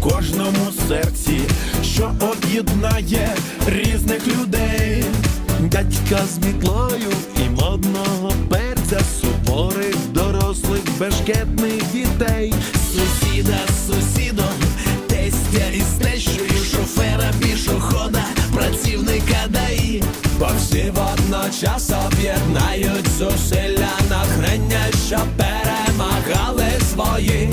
кожному серці, що об'єднає різних людей. Дядька з мітлою і модного перця, суворих дорослих бешкетних дітей. Сусіда з сусідом, тестя із тещою, шофера, пішохода, працівника ДАІ. Бо всі водночас об'єднають зусилля натхнення, що перемагали свої.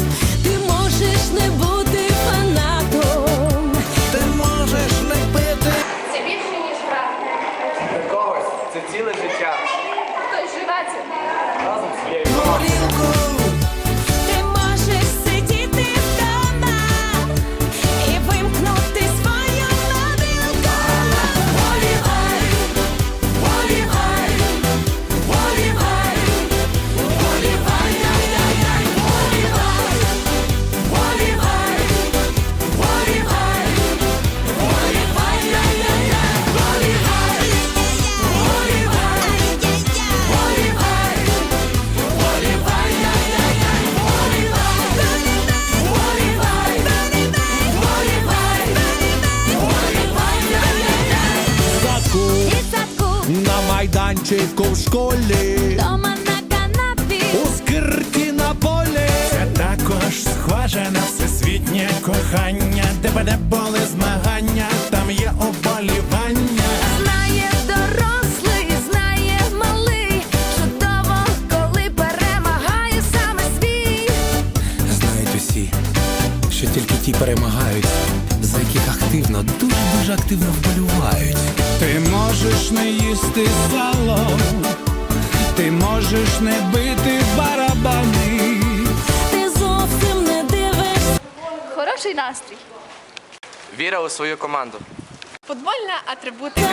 На майданчику в школі. дома на канапі, У скирті на полі Це також схоже на всесвітнє кохання, де веде поле змагання, там є оболівання. знає дорослий, знає малий, чудово, коли перемагає саме свій. Знають усі, що тільки ті перемагають, за яких активно, дуже дуже активно вболівають. Можеш не їсти сало, ти можеш не бити барабани. Ти зовсім не дивишся. Хороший настрій. Віра у свою команду. Футбольна атрибутика.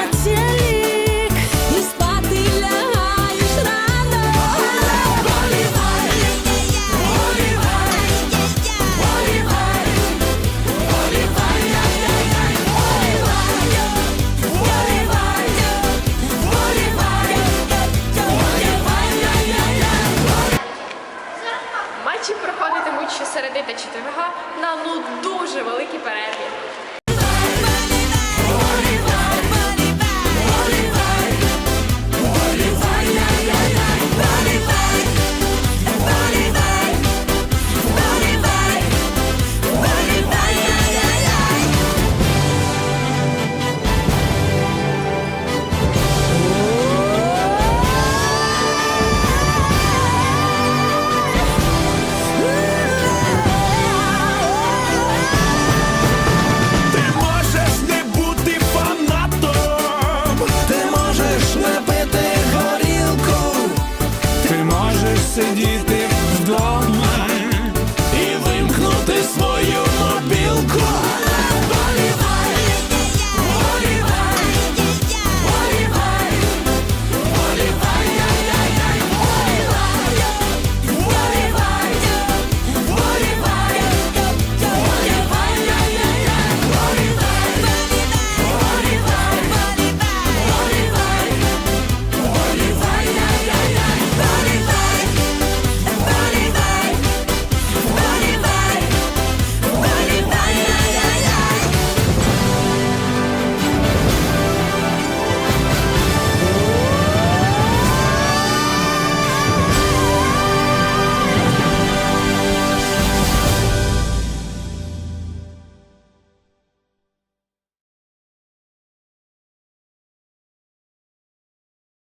дуже великі перерви.